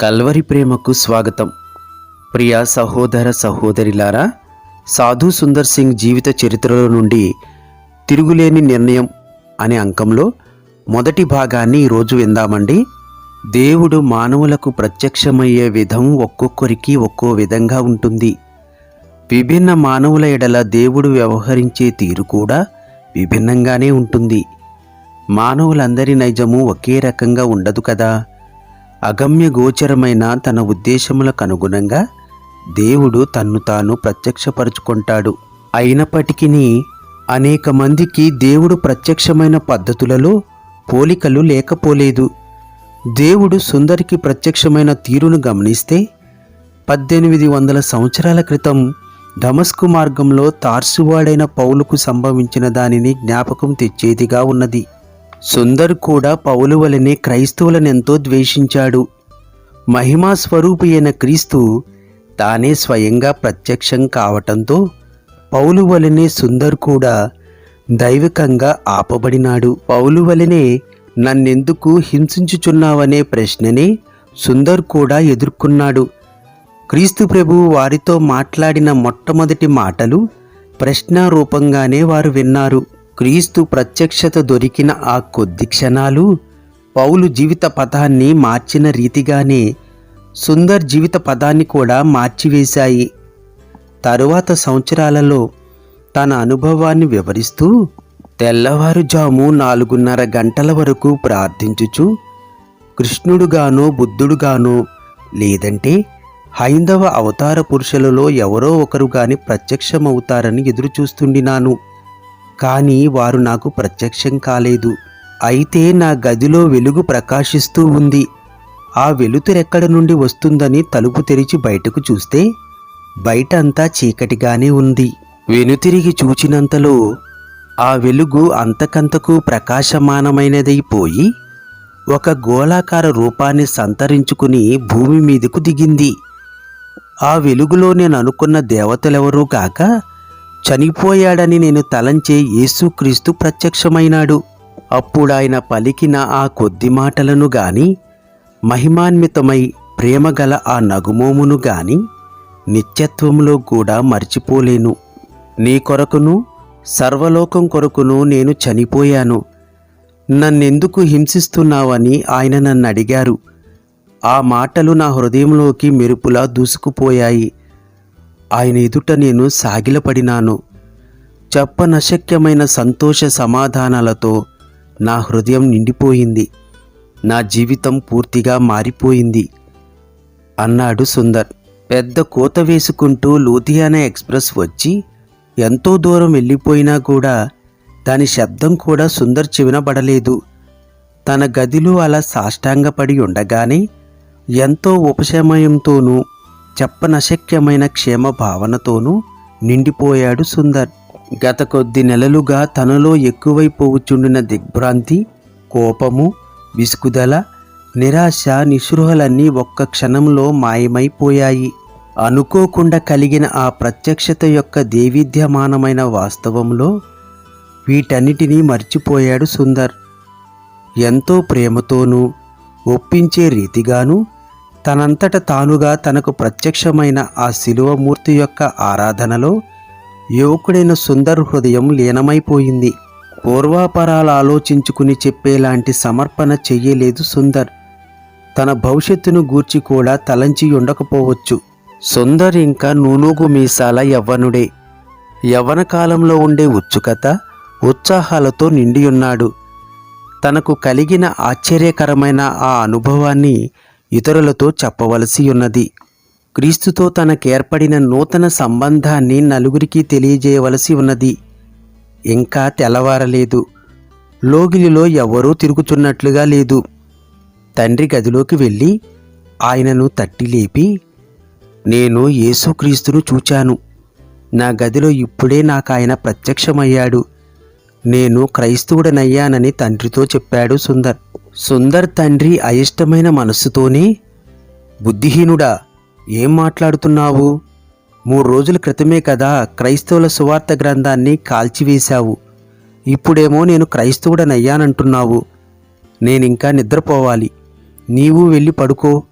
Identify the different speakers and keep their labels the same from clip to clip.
Speaker 1: Calvary ప్రేమకు స్వాగతం. ప్రియ సహోదర సహోదరిలారా సాధు సుందర్ సింగ్ జీవిత చరిత్రలో నుండి తిరుగులేని నిర్ణయం అనే అంకంలో మొదటి భాగాన్ని ఈరోజు విందామండి. దేవుడు మానవులకు ప్రత్యక్షమయ్యే విధం ఒక్కొక్కరికి ఒక్కో విధంగా ఉంటుంది. విభిన్న మానవుల ఎడల దేవుడు వ్యవహరించే తీరు కూడా విభిన్నంగానే ఉంటుంది. మానవులందరి నైజము ఒకే రకంగా ఉండదు కదా? అగమ్య గోచరమైన తన ఉద్దేశములకు అనుగుణంగా దేవుడు తన్ను తాను ప్రత్యక్షపరుచుకుంటాడు. అయినప్పటికీ అనేక మందికి దేవుడు ప్రత్యక్షమైన పద్ధతులలో పోలికలు లేకపోలేదు. దేవుడు సుందరికి ప్రత్యక్షమైన తీరును గమనిస్తే పద్దెనిమిది వందల సంవత్సరాల క్రితం డమస్కు మార్గంలో తార్సువాడైన పౌలుకు సంభవించిన దానిని జ్ఞాపకం తెచ్చేదిగా ఉన్నది. సుందర్ కూడా పౌలు వలనే క్రైస్తవులనెంతో ద్వేషించాడు. మహిమా స్వరూపి అయిన క్రీస్తు తానే స్వయంగా ప్రత్యక్షం కావటంతో పౌలు వలనే సుందర్ కూడా దైవికంగా ఆపబడినాడు. పౌలు వలనే నన్నెందుకు హింసించుచున్నావనే ప్రశ్నని సుందర్ కూడా ఎదుర్కొన్నాడు. క్రీస్తు ప్రభువు వారితో మాట్లాడిన మొట్టమొదటి మాటలు ప్రశ్నారూపంగానే వారు విన్నారు. క్రీస్తు ప్రత్యక్షత దొరికిన ఆ కొద్ది క్షణాలు పౌలు జీవిత పదాన్ని మార్చిన రీతిగానే సుందర్ జీవిత పదాన్ని కూడా మార్చివేశాయి. తరువాత సంవత్సరాలలో తన అనుభవాన్ని వివరిస్తూ తెల్లవారుజాము నాలుగున్నర గంటల వరకు ప్రార్థించుచు కృష్ణుడుగానో బుద్ధుడుగానో లేదంటే హైందవ అవతార పురుషులలో ఎవరో ఒకరు గాని ప్రత్యక్షమవుతారని ఎదురుచూస్తుండినాను. కానీ వారు నాకు ప్రత్యక్షం కాలేదు. అయితే నా గదిలో వెలుగు ప్రకాశిస్తూ ఉంది. ఆ వెలుతురెక్కడ నుండి వస్తుందని తలుపు తెరిచి బయటకు చూస్తే బయట అంతా చీకటిగానే ఉంది. వెనుతిరిగి చూచినంతలో ఆ వెలుగు అంతకంతకు ప్రకాశమానమైనదైపోయి ఒక గోళాకార రూపాన్ని సంతరించుకుని భూమి మీదకు దిగింది. ఆ వెలుగులో నేను అనుకున్న దేవతలెవరూ కాక చనిపోయాడని నేను తలంచే యేసుక్రీస్తు ప్రత్యక్షమైనాడు. అప్పుడాయన పలికిన ఆ కొద్ది మాటలను గాని మహిమాన్వితమై ప్రేమగల ఆ నగుమోమును గాని నిత్యత్వంలో కూడా మర్చిపోలేను. నీ కొరకును సర్వలోకం కొరకును నేను చనిపోయాను. నన్నెందుకు హింసిస్తున్నావని ఆయన నన్ను అడిగారు ఆ మాటలు నా హృదయంలోకి మెరుపులా దూసుకుపోయాయి. ఆయన ఎదుట నేను సాగిలపడినాను. చెప్పనశక్యమైన సంతోష సమాధానాలతో నా హృదయం నిండిపోయింది. నా జీవితం పూర్తిగా మారిపోయింది. అన్నాడు సుందర్. పెద్ద కోత వేసుకుంటూ లూధియానా ఎక్స్ప్రెస్ వచ్చి ఎంతో దూరం వెళ్ళిపోయినా కూడా దాని శబ్దం కూడా సుందర్ చెవినబడలేదు. తన గదిలో అలా సాష్టాంగపడి ఉండగానే ఎంతో ఉపశమయంతోనూ చెప్పనశక్యమైన క్షేమ భావనతోనూ నిండిపోయాడు సుందర్. గత కొద్ది నెలలుగా తనలో ఎక్కువైపోవచ్చుండిన దిగ్భ్రాంతి కోపము విసుగుదల నిరాశ నిస్పృహలన్నీ ఒక్క క్షణంలో మాయమైపోయాయి. అనుకోకుండా కలిగిన ఆ ప్రత్యక్షత యొక్క దేవిద్యమానమైన వాస్తవంలో వీటన్నిటినీ మర్చిపోయాడు సుందర్. ఎంతో ప్రేమతోనూ ఒప్పించే రీతిగాను తనంతట తానుగా తనకు ప్రత్యక్షమైన ఆ శిలువమూర్తి యొక్క ఆరాధనలో యువకుడైన సుందర్ హృదయం లీనమైపోయింది. పూర్వాపరాలు ఆలోచించుకుని చెప్పేలాంటి సమర్పణ చెయ్యలేదు సుందర్. తన భవిష్యత్తును గూర్చి కూడా తలంచి ఉండకపోవచ్చు. సుందర్ ఇంకా నూనూగు మీసాల యవ్వనుడే. యవ్వన కాలంలో ఉండే ఉత్సుకత ఉత్సాహాలతో నిండియున్నాడు. తనకు కలిగిన ఆశ్చర్యకరమైన ఆ అనుభవాన్ని ఇతరులతో చెప్పవలసి ఉన్నది. క్రీస్తుతో తనకేర్పడిన నూతన సంబంధాన్ని నలుగురికి తెలియజేయవలసి ఉన్నది. ఇంకా తెల్లవారలేదు. లోగిలిలో ఎవరూ తిరుగుతున్నట్లుగా లేదు. తండ్రి గదిలోకి వెళ్ళి ఆయనను తట్టి లేపి నేను యేసుక్రీస్తును చూచాను. నా గదిలో ఇప్పుడే నాకు ఆయన ప్రత్యక్షమయ్యాడు. నేను క్రైస్తవుడనయ్యానని తండ్రితో చెప్పాడు సుందర్. సుందర్ తండ్రి అయిష్టమైన మనస్సుతోనే బుద్ధిహీనుడా ఏం మాట్లాడుతున్నావు? మూడు రోజుల క్రితమే కదా క్రైస్తవుల సువార్త గ్రంథాన్ని కాల్చివేశావు. ఇప్పుడేమో నేను క్రైస్తవుడనయ్యానంటున్నావు. నేనింకా నిద్రపోవాలి. నీవు వెళ్ళి పడుకో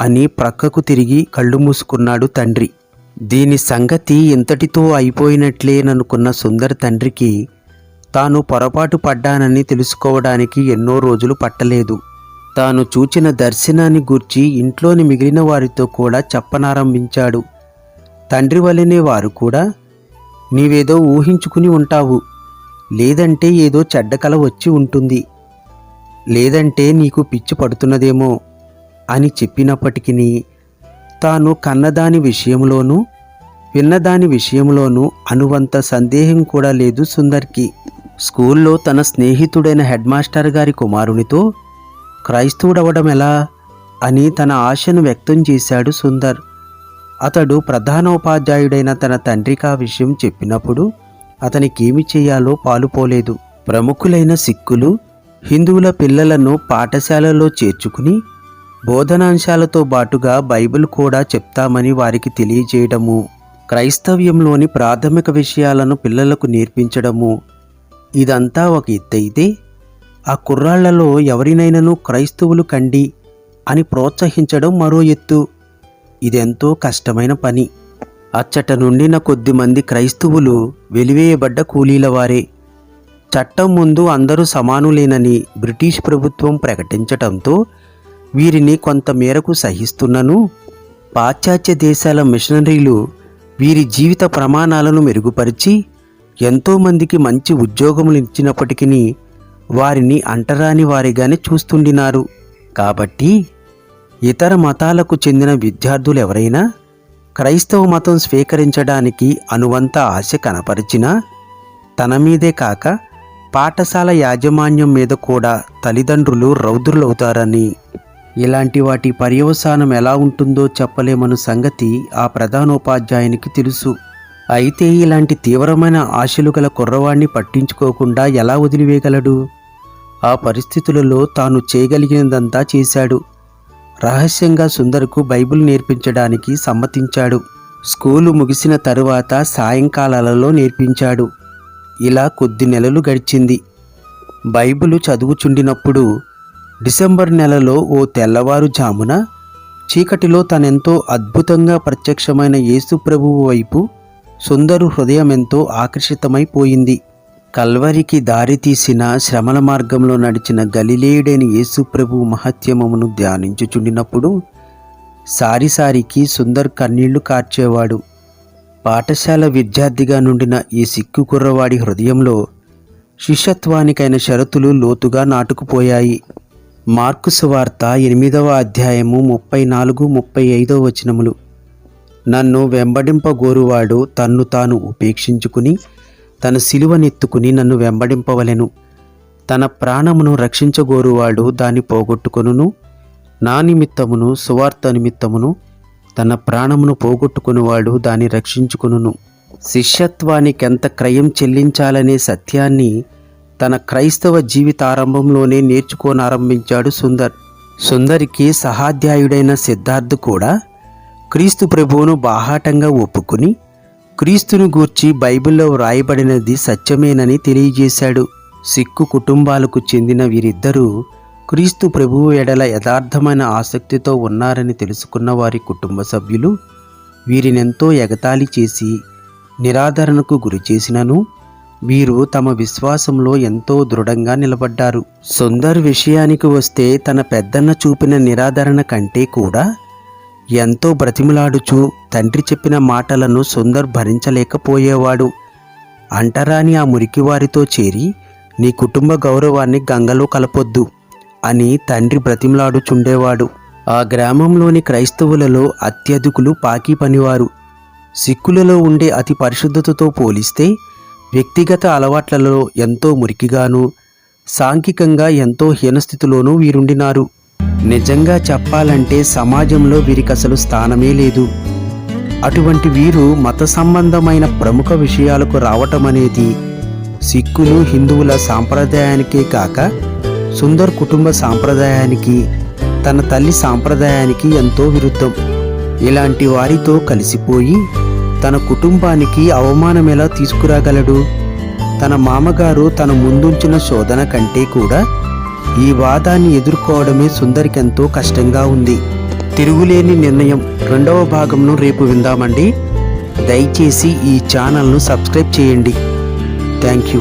Speaker 1: అని ప్రక్కకు తిరిగి కళ్ళు మూసుకున్నాడు తండ్రి. దీని సంగతి ఇంతటితో అయిపోయినట్లేననుకున్న సుందర్ తండ్రికి తాను పొరపాటు పడ్డానని తెలుసుకోవడానికి ఎన్నో రోజులు పట్టలేదు. తాను చూచిన దర్శనాన్ని గూర్చి ఇంట్లోని మిగిలిన వారితో కూడా చెప్పనారంభించాడు. తండ్రి వలనే వారు కూడా నీవేదో ఊహించుకుని ఉంటావు. లేదంటే ఏదో చెడ్డ కల వచ్చి ఉంటుంది. లేదంటే నీకు పిచ్చి పడుతున్నదేమో అని చెప్పినప్పటికీ తాను కన్నదాని విషయంలోనూ విన్నదాని విషయంలోనూ అనువంత సందేహం కూడా లేదు సుందర్కి. స్కూల్లో తన స్నేహితుడైన హెడ్ మాస్టర్ గారి కుమారునితో క్రైస్తవుడవడం ఎలా అని తన ఆశను వ్యక్తం చేశాడు సుందర్. అతడు ప్రధానోపాధ్యాయుడైన తన తండ్రికి ఆ విషయం చెప్పినప్పుడు అతనికేమి చేయాలో పాలుపోలేదు ప్రముఖులైన సిక్కులు హిందువుల పిల్లలను పాఠశాలలో చేర్చుకుని బోధనాంశాలతో బాటుగా బైబిల్ కూడా చెప్తామని వారికి తెలియజేయడము క్రైస్తవ్యంలోని ప్రాథమిక విషయాలను పిల్లలకు నేర్పించడము ఇదంతా ఒక ఎత్తైతే ఆ కుర్రాళ్ళలో ఎవరినైనాను క్రైస్తవులు కండి అని ప్రోత్సహించడం మరో ఎత్తు. ఇదెంతో కష్టమైన పని. అచ్చట నుండిన కొద్దిమంది క్రైస్తవులు వెలివేయబడ్డ కూలీల వారే. చట్టం ముందు అందరూ సమానులేనని బ్రిటిష్ ప్రభుత్వం ప్రకటించటంతో వీరిని కొంతమేరకు సహిస్తున్నను పాశ్చాత్య దేశాల మిషనరీలు వీరి జీవిత ప్రమాణాలను మెరుగుపరిచి ఎంతోమందికి మంచి ఉద్యోగములు ఇచ్చినప్పటికీ వారిని అంటరాని వారిగానే చూస్తుండినారు. కాబట్టి ఇతర మతాలకు చెందిన విద్యార్థులు ఎవరైనా క్రైస్తవ మతం స్వీకరించడానికి అనువంత ఆశ కనపరిచినా తన మీదే కాక పాఠశాల యాజమాన్యం మీద కూడా తల్లిదండ్రులు రౌద్రులవుతారని ఇలాంటి వాటి పర్యవసానం ఎలా ఉంటుందో చెప్పలేమను సంగతి ఆ ప్రధానోపాధ్యాయునికి తెలుసు. అయితే ఇలాంటి తీవ్రమైన ఆశలు గల కుర్రవాణ్ణి పట్టించుకోకుండా ఎలా వదిలివేయగలడు? ఆ పరిస్థితులలో తాను చేయగలిగినదంతా చేశాడు. రహస్యంగా సుందర్కు బైబిల్ నేర్పించడానికి సమ్మతించాడు. స్కూలు ముగిసిన తరువాత సాయంకాలాలలో నేర్పించాడు. ఇలా కొద్ది నెలలు గడిచింది. బైబిలు చదువుచుండినప్పుడు డిసెంబర్ నెలలో ఓ తెల్లవారుజామున చీకటిలో తనెంతో అద్భుతంగా ప్రత్యక్షమైన యేసు ప్రభువు వైపు సుందరు హృదయమెంతో ఆకర్షితమైపోయింది కల్వరికి దారితీసిన శ్రమల మార్గంలో నడిచిన గలిలేయుడైన యేసుప్రభు మహత్యమమును ధ్యానించుచుండినప్పుడు సారిసారికి సుందర్ కన్నీళ్ళు కార్చేవాడు. పాఠశాల విద్యార్థిగా నుండిన ఈ సిక్కు కుర్రవాడి హృదయంలో శిష్యత్వానికైన షరతులు లోతుగా నాటుకుపోయాయి. మార్కుసు వార్త ఎనిమిదవ అధ్యాయము ముప్పై నాలుగు ముప్పై ఐదవ వచనములు. నన్ను వెంబడింపగోరువాడు తన్ను తాను ఉపేక్షించుకుని తన సిలువనెత్తుకుని నన్ను వెంబడింపవలెను. తన ప్రాణమును రక్షించగోరువాడు దాన్ని పోగొట్టుకొనును. నా నిమిత్తమును సువార్త నిమిత్తమును తన ప్రాణమును పోగొట్టుకునివాడు దాన్ని రక్షించుకును శిష్యత్వానికెంత క్రయం చెల్లించాలనే సత్యాన్ని తన క్రైస్తవ జీవితారంభంలోనే నేర్చుకోనారంభించాడు సుందర్. సుందరికి సహాధ్యాయుడైన సిద్ధార్థ్ కూడా క్రీస్తు ప్రభువును బాహాటంగా ఒప్పుకుని క్రీస్తును గూర్చి బైబిల్లో వ్రాయబడినది సత్యమేనని తెలియజేశాడు. సిక్కు కుటుంబాలకు చెందిన వీరిద్దరూ క్రీస్తు ప్రభువు ఎడల యథార్థమైన ఆసక్తితో ఉన్నారని తెలుసుకున్న వారి కుటుంబ సభ్యులు వీరినెంతో ఎగతాళి చేసి నిరాదరణకు గురి చేసినను వీరు తమ విశ్వాసంలో ఎంతో దృఢంగా నిలబడ్డారు. సుందర్ విషయానికి వస్తే తన పెద్దన్న చూపిన నిరాదరణ కంటే కూడా ఎంతో బ్రతిమలాడుచూ తండ్రి చెప్పిన మాటలను సుందర్ భరించలేకపోయేవాడు. అంటరాని ఆ మురికివారితో చేరి నీ కుటుంబ గౌరవాన్ని గంగలో కలపొద్దు అని తండ్రి బ్రతిమలాడుచుండేవాడు. ఆ గ్రామంలోని క్రైస్తవులలో అత్యధికులు పాకీ పనివారు. సిక్కులలో ఉండే అతి పరిశుద్ధతతో పోలిస్తే వ్యక్తిగత అలవాట్లలో ఎంతో మురికిగాను సాంఘికంగా ఎంతో హీనస్థితిలోనూ వీరుండినారు. నిజంగా చెప్పాలంటే సమాజంలో వీరికి అసలు స్థానమే లేదు. అటువంటి వీరు మత సంబంధమైన ప్రముఖ విషయాలకు రావటం అనేది సిక్కులు హిందువుల సాంప్రదాయానికే కాక సుందర్ కుటుంబ సాంప్రదాయానికి తన తల్లి సాంప్రదాయానికి ఎంతో విరుద్ధం. ఇలాంటి వారితో కలిసిపోయి తన కుటుంబానికి అవమానం ఎలా తీసుకురాగలడు? తన మామగారు తన ముందుంచిన శోధన కంటే కూడా ఈ వాదాన్ని ఎదుర్కోవడమే సుందరికి ఎంతో కష్టంగా ఉంది. తిరుగులేని నిర్ణయం రెండవ భాగంను రేపు విందామండి. దయచేసి ఈ ఛానల్ను సబ్స్క్రైబ్ చేయండి. Thank you.